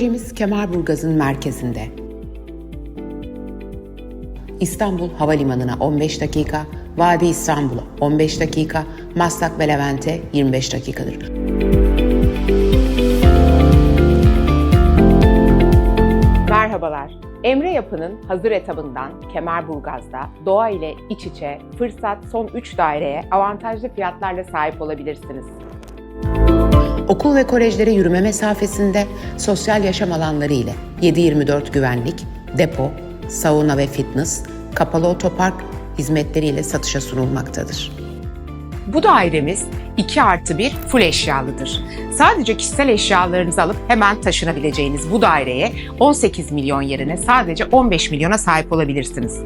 Projemiz Kemerburgaz'ın merkezinde. İstanbul Havalimanı'na 15 dakika, Vadi İstanbul'a 15 dakika, Maslak ve Levent'e 25 dakikadır. Merhabalar. Emre Yapı'nın hazır etabından Kemerburgaz'da doğa ile iç içe fırsat son 3 daireye avantajlı fiyatlarla sahip olabilirsiniz. Okul ve kolejlere yürüme mesafesinde sosyal yaşam alanları ile 7-24 güvenlik, depo, sauna ve fitness, kapalı otopark hizmetleriyle satışa sunulmaktadır. Bu dairemiz 2 artı 1 full eşyalıdır. Sadece kişisel eşyalarınızı alıp hemen taşınabileceğiniz bu daireye 18 milyon yerine sadece 15 milyona sahip olabilirsiniz.